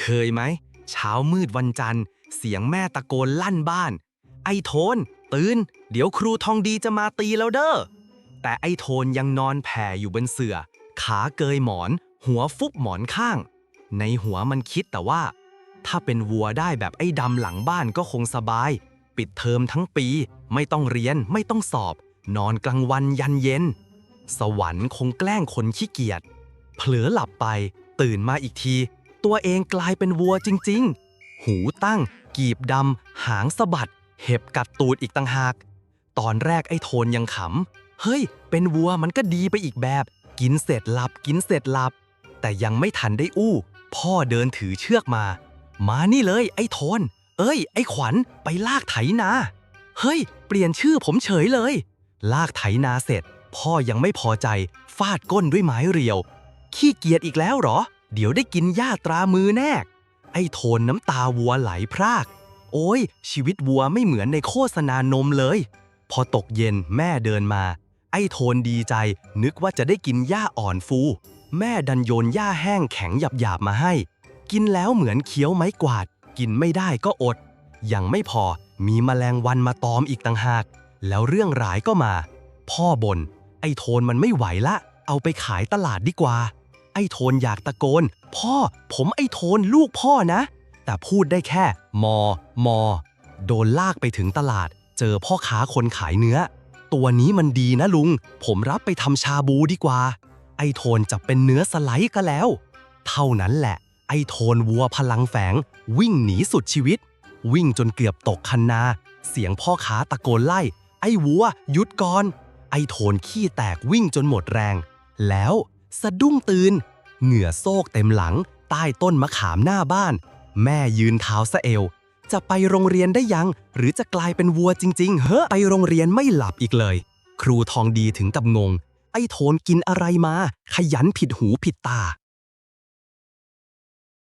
เคยไหม เช้ามืดวันจันทร์ เสียงแม่ตะโกนลั่นบ้าน ไอ้โทน ตื่น เดี๋ยวครูทองดีจะมาตีแล้วเด้อ แต่ไอ้โทนยังนอนแผ่อยู่บนเสื่อ ขาเกยหมอน หัวฟุบหมอนข้าง ในหัวมันคิดแต่ว่า ถ้าเป็นวัวได้แบบไอ้ดำหลังบ้านก็คงสบาย ปิดเทอมทั้งปี ไม่ต้องเรียนไม่ต้องสอบ นอนกลางวันยันเย็น สวรรค์คงแกล้งคนขี้เกียจเผลอหลับไป ตื่นมาอีกที ตัวเองกลายเป็นวัวจริง ๆ หูตั้ง กีบดำ หางสะบัด เห็บกัดตูดอีกต่างหาก ตอนแรกไอ้โทนยังขำ เฮ้ย เป็นวัวมันก็ดีไปอีกแบบ กินเสร็จหลับ กินเสร็จหลับ แต่ยังไม่ทันได้อู้ พ่อเดินถือเชือกมา มานี่เลยไอ้โทน เอ้ย ไอ้ขวัญไปลากไถนา เฮ้ย เปลี่ยนชื่อผมเฉยเลย ลากไถนาเสร็จ พ่อยังไม่พอใจ ฟาดก้นด้วยไม้เรียว ขี้เกียจอีกแล้วหรอ เดี๋ยวได้กินหญ้าตรามือแน่ไอ้โทนน้ำตาวัวไหลพราก โอ้ย ชีวิตวัวไม่เหมือนในโฆษณานมเลย พอตกเย็นแม่เดินมา ไอ้โทนดีใจ นึกว่าจะได้กินหญ้าอ่อนฟู แม่ดันโยนหญ้าแห้งแข็งหยาบๆมาให้ กินแล้วเหมือนเคี้ยวไม้กวาด กินไม่ได้ก็อด ยังไม่พอมีแมลงวันมาตอมอีกต่างหาก แล้วเรื่องร้ายก็มา พ่อบน่นไอ้โทนมันไม่ไหวละ เอาไปขายตลาดดีกว่า ไอ้โทนอยากตะโกน พ่อ ผมไอ้โทนลูกพ่อนะ แต่พูดได้แค่ มอ มอ โดนลากไปถึงตลาด เจอพ่อค้าคนขายเนื้อ ตัวนี้มันดีนะลุง ผมรับไปทำชาบูดีกว่า ไอ้โทนจับเป็นเนื้อสไลด์ก็แล้ว เท่านั้นแหละ ไอ้โทนวัวพลังแฝง วิ่งหนีสุดชีวิต วิ่งจนเกือบตกคันนา เสียงพ่อค้าตะโกนไล่ ไอ้วัวหยุดก่อนไอ้โทนขี้แตกวิ่งจนหมดแรง แล้ว สะดุ้งตื่น เหงื่อโซกเต็มหลัง ใต้ต้นมะขามหน้าบ้าน แม่ยืนเท้าสะเอว จะไปโรงเรียนได้ยัง หรือจะกลายเป็นวัวจริง ๆ เฮ้อไปโรงเรียนไม่หลับอีกเลย ครูทองดีถึงกับงง ไอ้โทนกินอะไรมา ขยันผิดหูผิดตา